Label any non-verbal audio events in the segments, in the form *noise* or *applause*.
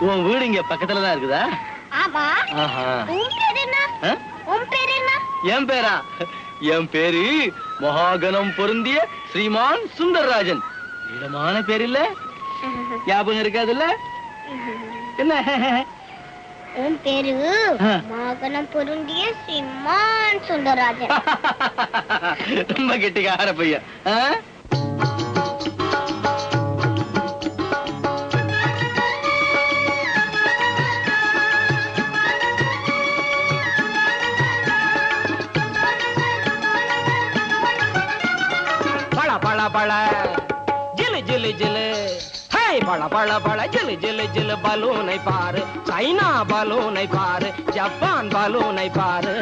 உன் வீடு இங்க பக்கத்துல தான் இருக்குதா? ஆமா. ஆஹா. உன் பேர் என்ன? ஆ? உன் பேர் என்ன? என் பேரா? என் பேரு மகாகணம் பொருந்திய ஸ்ரீமான் சுந்தரராஜன். நீளமான பேர் இல்ல? ஞாபகம் இருக்காதுல்ல? என்ன? உன் பேரு. மகனம் பொருந்திய சுந்தரராஜன். *laughs* ரொம்ப கெட்டிக்கார பையன். பள ஜிலு ஜிலு ஜிலு. ஹே பள பள பள ஜிலு ஜிலு ஜிலு பலூனை பாரு. சைனா பலூனை பாரு ஜப்பான் பலூனை பாரு.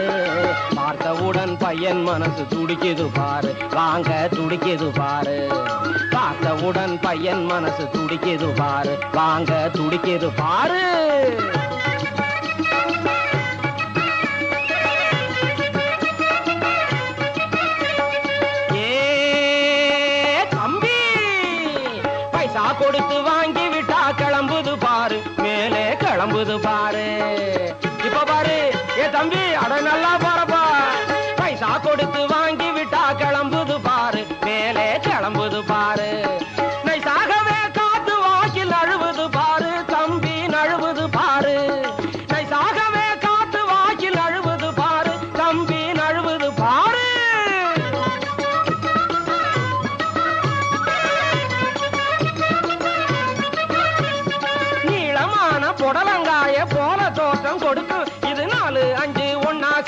பார்த்தவுடன் பையன் மனசு துடிக்குது பாரு. வாங்க துடிக்குது பாரு. பார்த்தவுடன் பையன் மனசு துடிக்குது பாரு. வாங்க துடிக்குது பாரு. கொடுத்து வாங்கி விட்டா கிளம்புது பாரு. மேலே கிளம்புது பாரு. இப்ப பாரு ஏ தம்பி அட நல்லா பாருப்பா பைசா கொடுத்து வாங்கி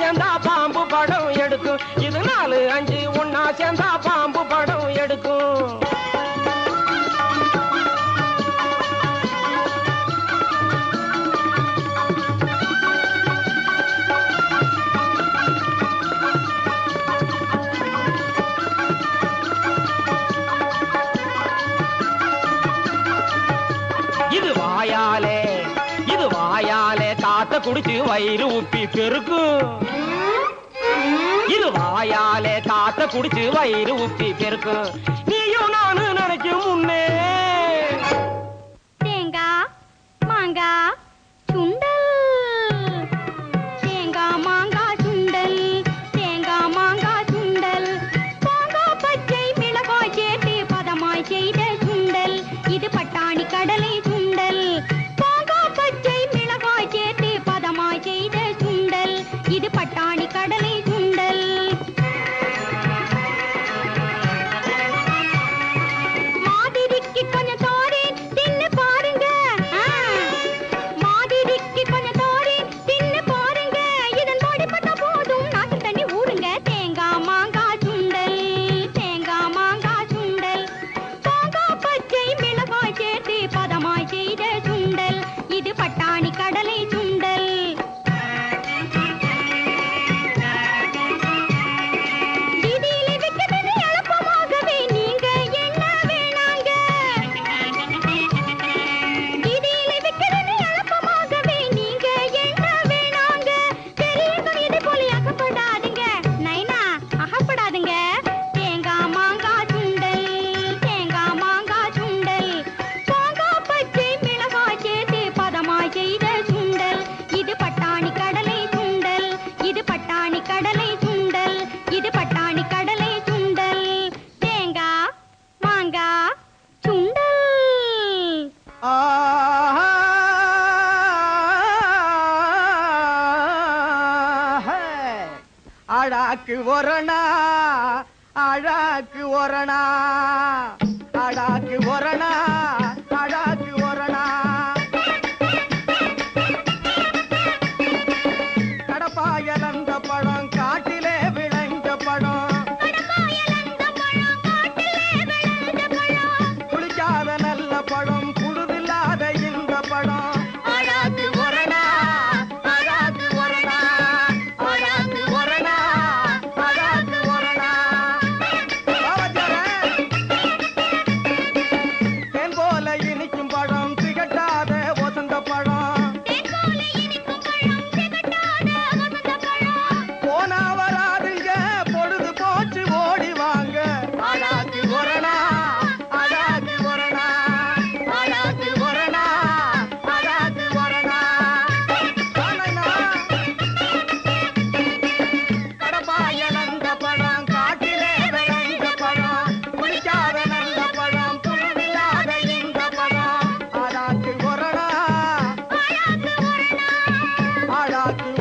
சேர்ந்தா பாம்பு படம் எடுக்கும். இது நாலு அஞ்சு ஒன்னா சேர்ந்தா பாம்பு குடிச்சு வயிறு உப்பி பெருக்கும் இது வாயாலே தாத்த குடிச்சு வயிறு உப்பி பெருக்கும் நீயும் நானு நினைக்கும் முன்னே. தேங்காய் மாங்காய் சுண்டல். தேங்காய் மாங்காய் சுண்டல். தேங்காய் மாங்காய் சுண்டல். பச்சை மிளகாய் சேர்த்து பதமாய் செய்த சுண்டல். இது பட்டாணி கடலை அழாக்கு ஒரணா அழாக்கு ஒரணா. அழகு